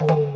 you.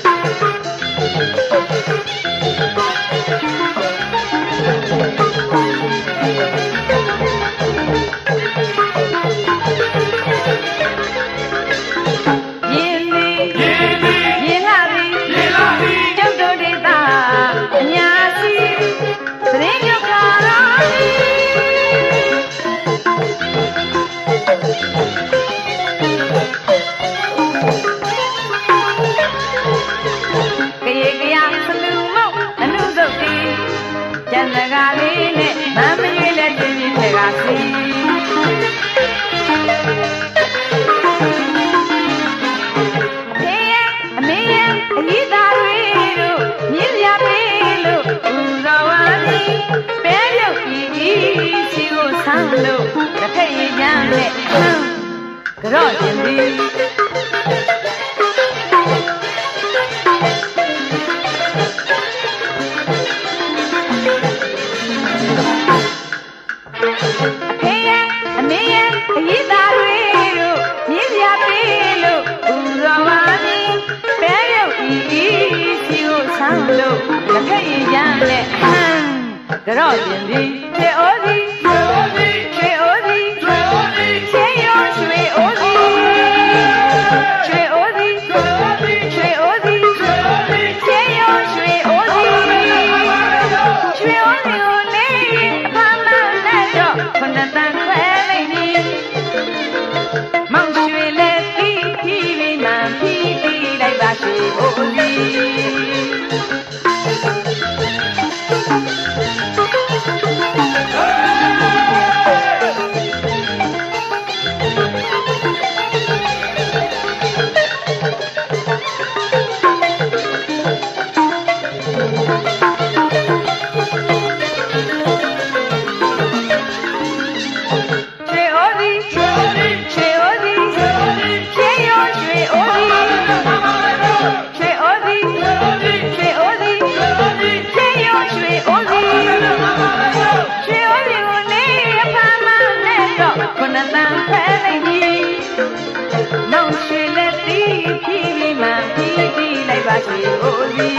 Oh, oh. တော့ရှင်သည်အဖေရအမေရခရီးသားတွေတို့မြင်းပြပေးလို့ဦးတော်ပါမည်ပဲရုပ်ဤဤစီကိုဆောင်လို့လက်ဖက်ရရန်နဲ့ဟမ်တော့ရှင်သည်သေဩသည်သေဩသည်သေဩ lagi oli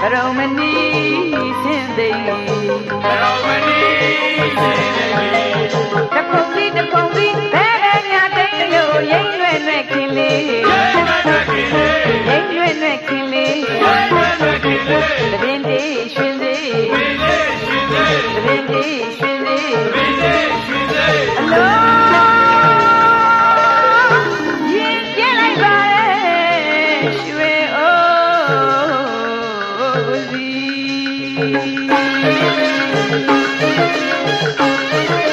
ဗရုံမနီဆင်းသိဗရုံ フフフフ。